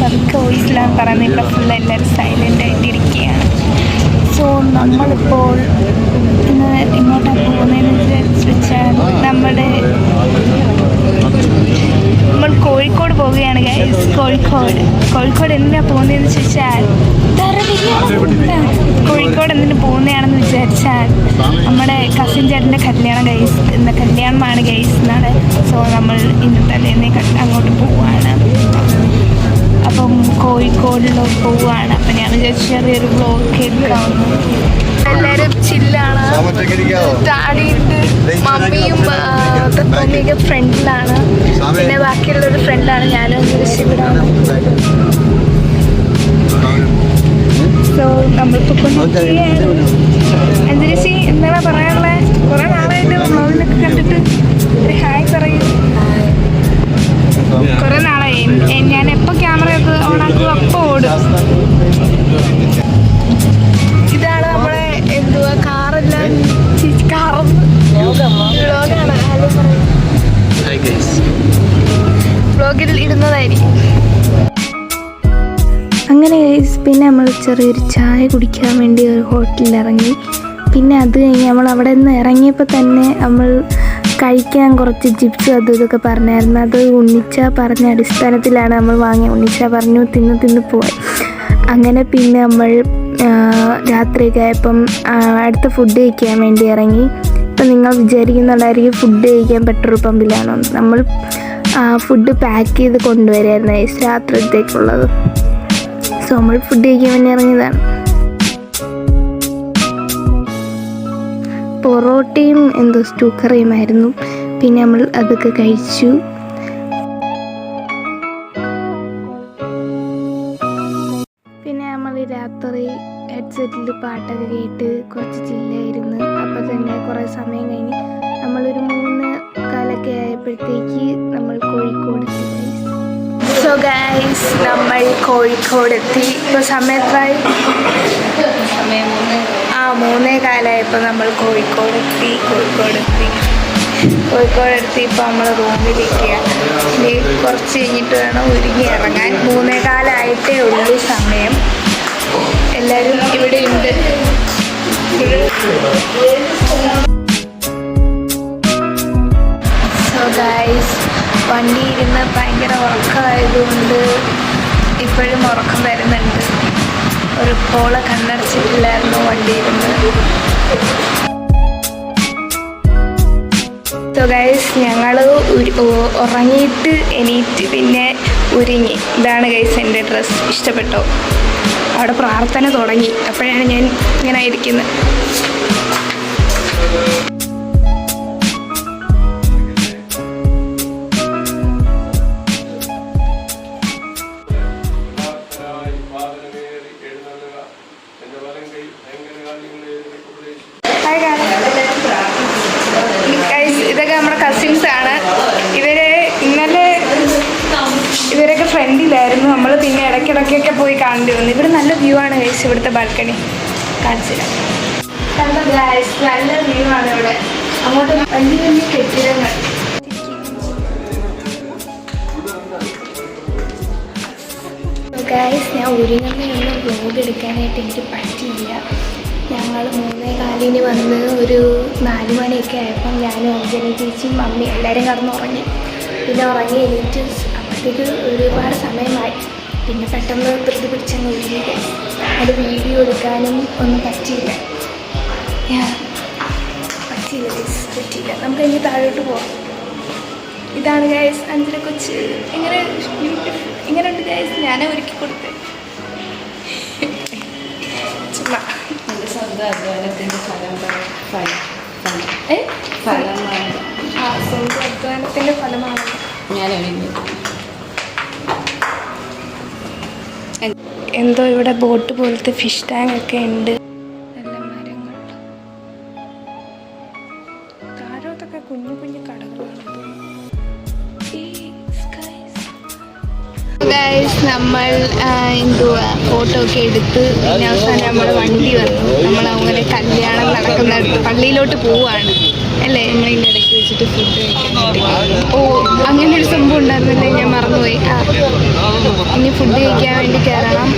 പതുക്കെ വോയിസിലാണ് പറയുന്നത് ഇവിടെ ഫുൾ എല്ലാവരും സൈലന്റ് ആയിട്ടിരിക്കുകയാണ്. സോ നമ്മളിപ്പോൾ ഇന്ന് ഇങ്ങോട്ടാണ് പോകുന്നതെന്ന് വെച്ചാൽ നമ്മുടെ നമ്മൾ കോഴിക്കോട് പോവുകയാണ് ഗൈസ് കോഴിക്കോട്. കോഴിക്കോട് എന്തിനാണ് പോകുന്നതെന്ന് ചോദിച്ചാൽ കോഴിക്കോട് എന്തിനു പോകുന്നതാണെന്ന് വിചാരിച്ചാൽ നമ്മുടെ കസിൻ ചേട്ടന്റെ കല്യാണം ഗൈസ് ഇന്ന് കല്യാണമാണ് ഗൈസ് എന്നാണ് സോ നമ്മൾ ഇന്ന് തലേന്ന് അങ്ങോട്ട് പോവുകയാണ്. അപ്പം കോഴിക്കോടിലോട്ട് പോവുകയാണ് അപ്പം ഞാൻ വിചാരിച്ചു ചെറിയൊരു ബ്ലോക്ക് എടുക്കാവുന്നു എല്ലാവരും ചില്ലാണ്. ഡാഡിയുണ്ട് മമ്മിയും മമ്മിയൊക്കെ ഫ്രണ്ടിലാണ് പിന്നെ ബാക്കിയുള്ളൊരു ഫ്രണ്ടാണ് ഞാനും ഇവിടെ സോ നമ്മളിപ്പോൾ എന്താണ് പറയാനുള്ളത് കുറേ നാളായിട്ട് വ്ളോഗിലൊക്കെ കണ്ടിട്ട്. ഒരു ഹായ് പറയൂ. ചെറിയൊരു ചായ കുടിക്കാൻ വേണ്ടി ഒരു ഹോട്ടലിൽ ഇറങ്ങി. പിന്നെ അത് കഴിഞ്ഞ് നമ്മൾ അവിടെ നിന്ന് ഇറങ്ങിയപ്പോൾ തന്നെ നമ്മൾ കഴിക്കാൻ കുറച്ച് ചിപ്സ് അതും ഇതൊക്കെ പറഞ്ഞായിരുന്നു. അത് ഉണ്ണിച്ച പറഞ്ഞ അടിസ്ഥാനത്തിലാണ് നമ്മൾ വാങ്ങിയത്. ഉണ്ണിച്ച പറഞ്ഞു തിന്ന് തിന്ന് പോയി. അങ്ങനെ പിന്നെ നമ്മൾ രാത്രിയൊക്കെ ആയപ്പം അടുത്ത ഫുഡ് കഴിക്കാൻ വേണ്ടി ഇറങ്ങി. ഇപ്പം നിങ്ങൾ വിചാരിക്കുന്നുണ്ടായിരിക്കും ഫുഡ് കഴിക്കാൻ പെട്രോൾ പമ്പിലാണോ നമ്മൾ ഫുഡ് പാക്ക് ചെയ്ത് കൊണ്ടുവരായിരുന്നു രാത്രിത്തേക്കുള്ളത്. സോ നമ്മൾ ഫുഡ് കഴിക്കാൻ വേണ്ടി ഇറങ്ങിയതാണ്. പൊറോട്ടയും എന്തോ സ്റ്റൂ കറിയുമായിരുന്നു പിന്നെ നമ്മൾ അതൊക്കെ കഴിച്ചു. പിന്നെ നമ്മൾ രാത്രി ഹെഡ്സെറ്റിൽ പാട്ടൊക്കെ കേട്ട് കുറച്ച് ചില്ലായിരുന്നു. അപ്പോൾ തന്നെ കുറേ സമയം കഴിഞ്ഞ് നമ്മളൊരു മൂന്ന് കാലൊക്കെ ആയപ്പോഴത്തേക്ക് സോ ഗൈസ് നമ്മൾ കോഴിക്കോട് എത്തി ഇപ്പോൾ സമയത്തായി ആ മൂന്നേ കാലമായപ്പോൾ നമ്മൾ കോഴിക്കോട് എത്തി കോഴിക്കോട് എത്തി കോഴിക്കോട് എത്തി ഇപ്പോൾ നമ്മൾ റൂമിലിരിക്കുക ഇനി കുറച്ച് കഴിഞ്ഞിട്ട് വേണം ഒരുങ്ങി ഇറങ്ങാൻ മൂന്നേ കാലമായിട്ടേ ഉള്ളൂ സമയം. എല്ലാവരും ഇവിടെ ഉണ്ട്. സോ ഗൈസ് വണ്ടി ഇരുന്ന് ഭയങ്കര ഉറക്കമായതുകൊണ്ട് ഇപ്പോഴും ഉറക്കം വരുന്നുണ്ട്. ഒരു പോളെ കണ്ണടച്ചിട്ടില്ലായിരുന്നു വണ്ടി ഇരുന്ന് സോ ഗൈസ് ഞങ്ങൾ ഉറങ്ങിയിട്ട് എണീറ്റ് പിന്നെ ഉരുങ്ങി. ഇതാണ് ഗൈസ് എന്റെ ഡ്രസ്സ് ഇഷ്ടപ്പെട്ടോ? അവിടെ പ്രാർത്ഥന തുടങ്ങി. അപ്പോഴാണ് ഞാൻ ഇങ്ങനെ ഇരിക്കുന്നത്. നമ്മൾ പിന്നെ ഇടയ്ക്കിടയ്ക്കൊക്കെ പോയി കാണേണ്ടി വന്നു. ഇവിടെ നല്ല വ്യൂ ആണ് ഗൈസ് ഇവിടുത്തെ ബാൽക്കണി കാണിച്ചില്ല നല്ല വ്യൂ ആണ് ഇവിടെ. അങ്ങോട്ട് വലിയ വലിയ കെട്ടിടങ്ങൾ. ഗൈസ് ഞാൻ ഒരുങ്ങുന്നൊന്നും വ്ലോഗ് എടുക്കാനായിട്ട് എനിക്ക് പറ്റിയില്ല. ഞങ്ങൾ മൂന്നേ കാലിന് വന്ന് ഒരു നാല് മണിയൊക്കെ ആയപ്പം ഞാനും അഞ്ജലി ചേച്ചിയും മമ്മി എല്ലാവരും കടന്നുറങ്ങി. പിന്നെ ഉറങ്ങി എണീറ്റ് അപ്പോഴത്തേക്ക് ഒരുപാട് സമയമായി. പിന്നെ പെട്ടെന്ന് ധൃതി പിടിച്ചങ്ങ് guys. അത് വീഡിയോ എടുക്കാനും ഒന്നും പറ്റിയില്ല. പറ്റിയില്ല പറ്റിയില്ല. നമുക്ക് ഇനി താഴോട്ട് പോവാം. ഇതാണ് ഗൈസ് അഞ്ചര കൊച്ച്. ഇങ്ങനെ ബ്യൂട്ടിഫുൾ ഉണ്ട് ഗൈസ് ഞാനേ ഒരുക്കി കൊടുത്തേ. ചുമ്മാ. എന്റെ സ്വന്തം അധ്വാനത്തിന്റെ ഫലമാണ് പറ- ഫലം ഫലം. ഫലമാണ് ആ സ്വന്തം അധ്വാനത്തിന്റെ ഫലമാണ് ഞാൻ ഒഴിഞ്ഞു എന്തോ ഇവിടെ ബോട്ട് പോലത്തെ ഫിഷ് ടാങ്ക് ഒക്കെ ഉണ്ട്. നല്ല മരങ്ങൾ താഴോട്ടൊക്കെ കുഞ്ഞു കുഞ്ഞു കടകളാണ്. നമ്മൾ എന്തുവാ ഫോട്ടോ ഒക്കെ എടുത്ത് പിന്നെ അവസാനം നമ്മുടെ വണ്ടി വന്നു. നമ്മൾ അങ്ങനെ കല്യാണം നടക്കുന്ന പള്ളിയിലോട്ട് പോവാണ്. അല്ലേ? നമ്മളിതിന്റെ ഫുഡ് ഓ അങ്ങനെ ഒരു സംഭവം ഉണ്ടായിരുന്നില്ലേ? ഞാൻ മറന്നുപോയി. ഇനി ഫുഡ് കഴിക്കാൻ വേണ്ടി കയറണം.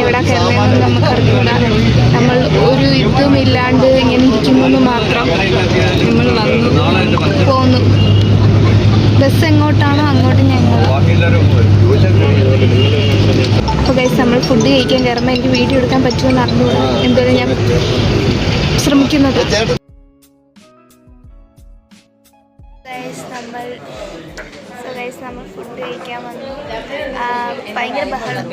എവിടെ കയറുന്നതെന്ന് നമുക്ക് അറിഞ്ഞൂടാ നമ്മൾ ഒരു ഇതും ഇല്ലാണ്ട് ഇങ്ങനെ ഇരിക്കുന്നു മാത്രം നമ്മൾ വന്നു പോന്നു. ബസ് എങ്ങോട്ടാണോ അങ്ങോട്ട് ഞങ്ങൾ. അപ്പോൾ ഗൈസ് നമ്മൾ ഫുഡ് കഴിക്കാൻ കയറുമ്പോൾ എനിക്ക് വീഡിയോ എടുക്കാൻ പറ്റുമെന്ന് അറിഞ്ഞൂടാ എന്തായാലും ഞാൻ ശ്രമിക്കുന്നത്. സോ ഗൈസ് നമ്മൾ ഫുഡ് കഴിക്കാൻ വന്നു. ഭയങ്കര ബഹളം.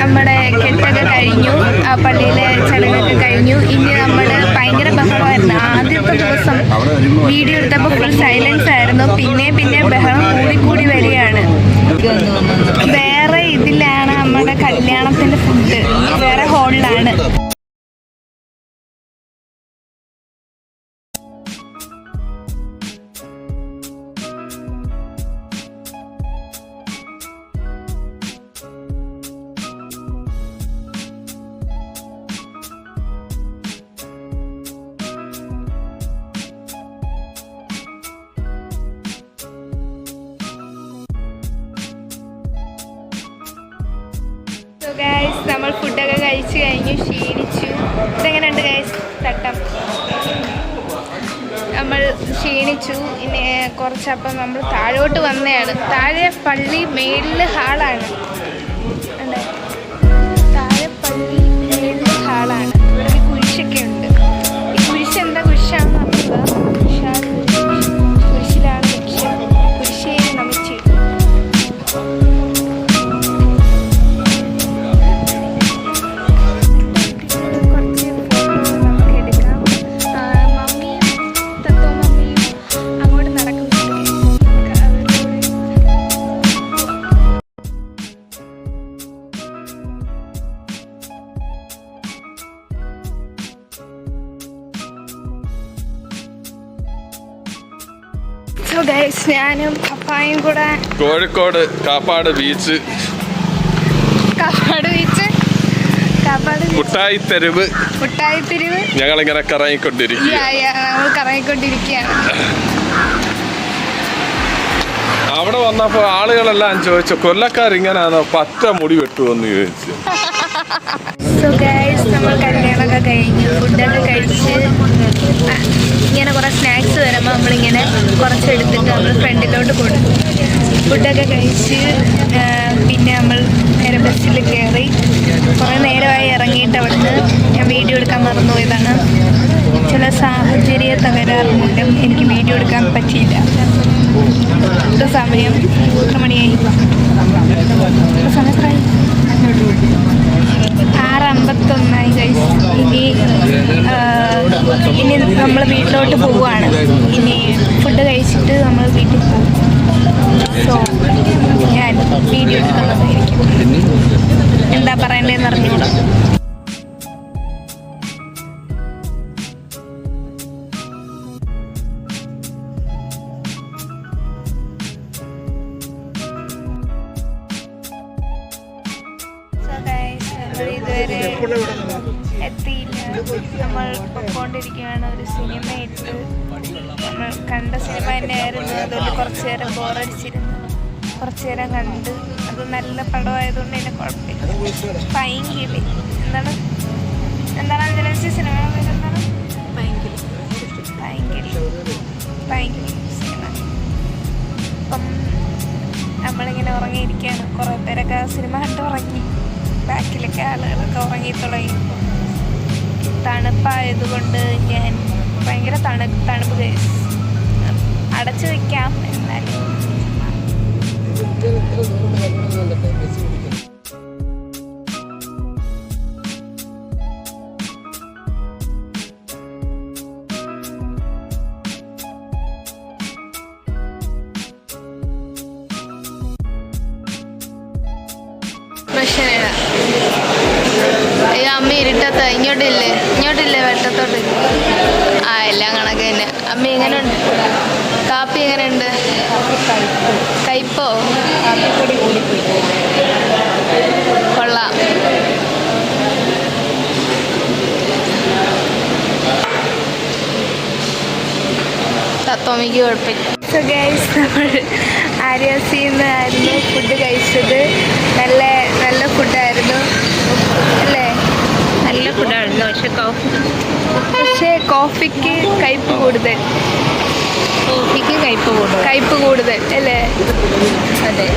നമ്മുടെ കെട്ടൊക്കെ കഴിഞ്ഞു ആ പള്ളിയിലെ ചടങ്ങൊക്കെ കഴിഞ്ഞു. ഇനി നമ്മൾ ഭയങ്കര ബഹളമായിരുന്നു. ആദ്യത്തെ ദിവസം വീഡിയോ എടുത്തപ്പോൾ ഫുൾ സൈലൻസ് ആയിരുന്നു. പിന്നെ പിന്നെ ബഹളം കൂടിക്കൂടി കൂടി വരികയാണ്. വേറെ ഇതിലാണ് നമ്മുടെ കല്യാണത്തിന്റെ ഫുഡ് വേറെ ഹോളിലാണ് ഗൈസ് നമ്മൾ ഫുഡൊക്കെ കഴിച്ച് കഴിഞ്ഞു ക്ഷീണിച്ചു ഇതെങ്ങനെയുണ്ട് ഗൈസ് തട്ടം. നമ്മൾ ക്ഷീണിച്ചു. ഇനി കുറച്ചപ്പം നമ്മൾ താഴോട്ട് വന്നതാണ് താഴെ പള്ളി മേളിൽ ഹാളാണ്. സോ ഗൈസ് ഞാനും പപ്പായും കൂടെ കോഴിക്കോട് കാപ്പാട് ബീച്ച് കാപ്പാട് ബീച്ച് കാപ്പാട് മുട്ടായി തെരുവ് കറങ്ങിക്കൊണ്ടിരിക്കുക. യാ, യാ, നമ്മൾ കറങ്ങിക്കൊണ്ടിരിക്കുകയാണ്. അവിടെ വന്നപ്പോൾ ആളുകളെല്ലാം ചോദിച്ചു കൊല്ലക്കാർ ഇങ്ങനെയാണോ പറ്റ മുടി വെട്ടുമെന്ന് ചോദിച്ചു. സോ ഗൈസ് നമ്മൾ കല്യാണമൊക്കെ കഴിഞ്ഞു ഫുഡൊക്കെ കഴിച്ച് ഇങ്ങനെ കുറേ സ്നാക്സ് വരുമ്പോൾ നമ്മളിങ്ങനെ കുറച്ച് എടുത്തിട്ട് നമ്മൾ ഫ്രണ്ടിലോട്ട് കൊടുക്കും. ഫുഡൊക്കെ കഴിച്ച് പിന്നെ നമ്മൾ നേരെ ബസ്സിൽ കയറി കുറേ. നേരമായി ഇറങ്ങിയിട്ട് അവിടുന്ന് ഞാൻ വീഡിയോ എടുക്കാൻ മറന്നുപോയതാണ് ചില സാഹചര്യ തകരാറ് എനിക്ക് വീഡിയോ എടുക്കാൻ പറ്റിയില്ല. സമയം എത്ര മണിയായി? സമയത്തായി ആറ് അമ്പത്തൊന്നായി ഇനി ഇനി നമ്മൾ വീട്ടിലോട്ട് പോവുകയാണ് ഇനി ഫുഡ് കഴിച്ചിട്ട് നമ്മൾ വീട്ടിൽ പോകും സോ ഞാൻ വീഡിയോ എടുക്കുന്നതായിരിക്കും എന്താ പറയണ്ടേന്ന് അറിഞ്ഞൂടാ എത്തിയില്ല. നമ്മൾ പൊക്കോണ്ടിരിക്കുകയാണ് ഒരു സിനിമയിട്ട് നമ്മൾ കണ്ട സിനിമ തന്നെയായിരുന്നു. അതുകൊണ്ട് കുറച്ച് നേരം ബോറടിച്ചിരുന്നു കുറച്ച് നേരം കണ്ട്. അത് നല്ല പടമായതുകൊണ്ട് തന്നെ കുഴപ്പമില്ല. പൈങ്കിളി എന്താണ് എന്താണ് ബാക്കിലൊക്കെ ആളുകളൊക്കെ ഉറങ്ങി തുടങ്ങി. തണുപ്പായതുകൊണ്ട് ഞാൻ ഭയങ്കര തണു തണുപ്പ് അടച്ചു വെക്കാം ഇരുട്ടത്ത ഇങ്ങോട്ടില്ലേ? ഇങ്ങോട്ടില്ലേ വെട്ടത്തോട്ട്? ആ എല്ലാം കണക്ക് തന്നെ. അമ്മ എങ്ങനെയുണ്ട്? കാപ്പി എങ്ങനെയുണ്ട്? കയ്പോ? കൊള്ളാം. തത്വമിക്ക് കുഴപ്പമില്ല. സോ ഗൈസ് നമ്മൾ ആര്യാസിൽ നിന്നായിരുന്നു ഫുഡ് കഴിച്ചത്. നല്ല നല്ല ഫുഡായിരുന്നു അല്ലേ? ഫുഡായിരുന്നു പക്ഷെ കോഫി പക്ഷേ കോഫിക്ക് കയ്പ് കൂടുതൽ. കോഫിക്ക് കയ്പ് കൂടുതൽ. കയ്പ് കൂടുതൽ അല്ലേ? അതെ.